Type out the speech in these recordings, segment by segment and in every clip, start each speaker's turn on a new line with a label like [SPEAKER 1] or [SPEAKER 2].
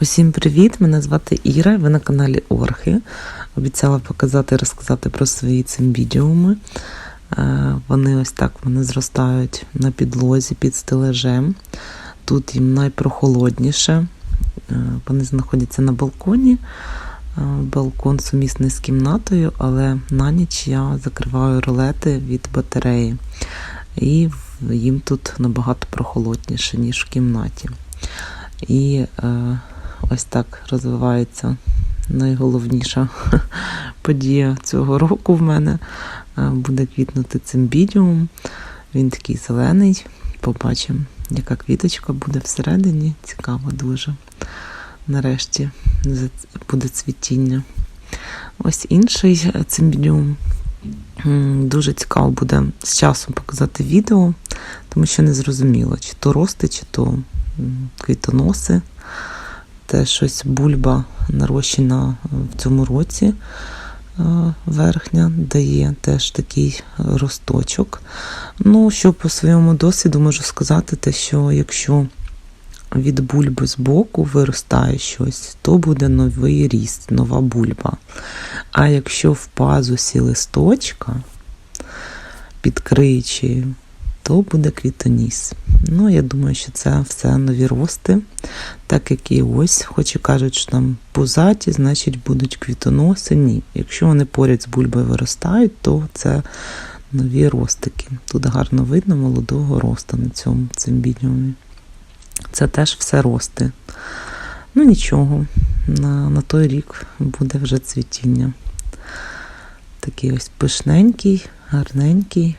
[SPEAKER 1] Усім привіт! Мене звати Іра, ви на каналі Орхи. Обіцяла показати і розказати про свої цимбідіуми. Е, Вони ось так вони зростають на підлозі під стележем. Тут їм найпрохолодніше. Е, Вони знаходяться на балконі. Е, Балкон сумісний з кімнатою, але на ніч я закриваю ролети від батареї. І їм тут набагато прохолодніше, ніж в кімнаті. І ось так розвивається найголовніша подія цього року в мене. Е, буде квітнути цимбідіум. Він такий зелений. Побачимо, яка квіточка буде всередині. Цікаво дуже. Нарешті буде цвітіння. Ось інший цимбідіум. Дуже цікаво буде з часом показати відео, тому що не зрозуміло, чи то рости, чи то квітоноси. Те щось бульба нарощена в цьому році е, верхня, дає теж такий росточок. Ну, що по своєму досвіду можу сказати, те, що якщо від бульби з боку виростає щось, то буде новий ріст, нова бульба. А якщо в пазусі листочка під підкриючи, то буде квітоніс. Ну, я думаю, що це все нові рости, так як і ось, хоч і кажуть, що там пузаті, значить будуть квітоноси. Ні. Якщо вони поряд з бульбою виростають, то це нові ростики. Тут гарно видно молодого роста на цьому цимбідіумі. Це теж все рости. Ну нічого, на, на той рік буде вже цвітіння. Такий ось пишненький, гарненький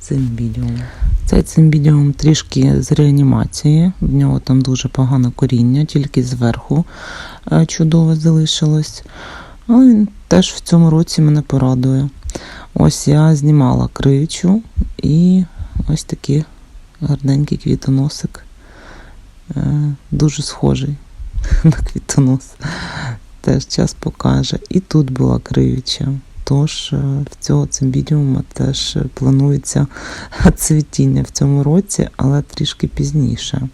[SPEAKER 1] цимбідіум. Цей цимбідіум трішки з реанімації. В нього там дуже погане коріння, тільки зверху е, чудово залишилось. Але він теж в цьому році мене порадує. Ось я знімала криючу і ось такий гарненький квітоносик. Е, Дуже схожий на квітонос. Теж час покаже. І тут була криюча. Тож е, в цього цимбідіума теж планується цвітіння в цьому році, але трішки пізніше.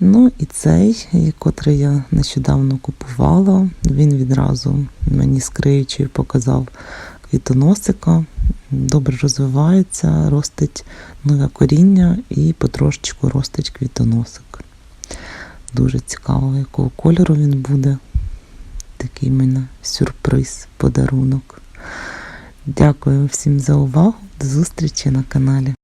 [SPEAKER 1] Ну і цей, котрий я нещодавно купувала, він відразу мені з криючою показав квітоносика. Добре розвивається, ростить нове коріння і потрошечку ростить квітоносик. Дуже цікаво, якого кольору він буде. Такий мене сюрприз, подарунок. Дякую всім за увагу. До зустрічі на каналі.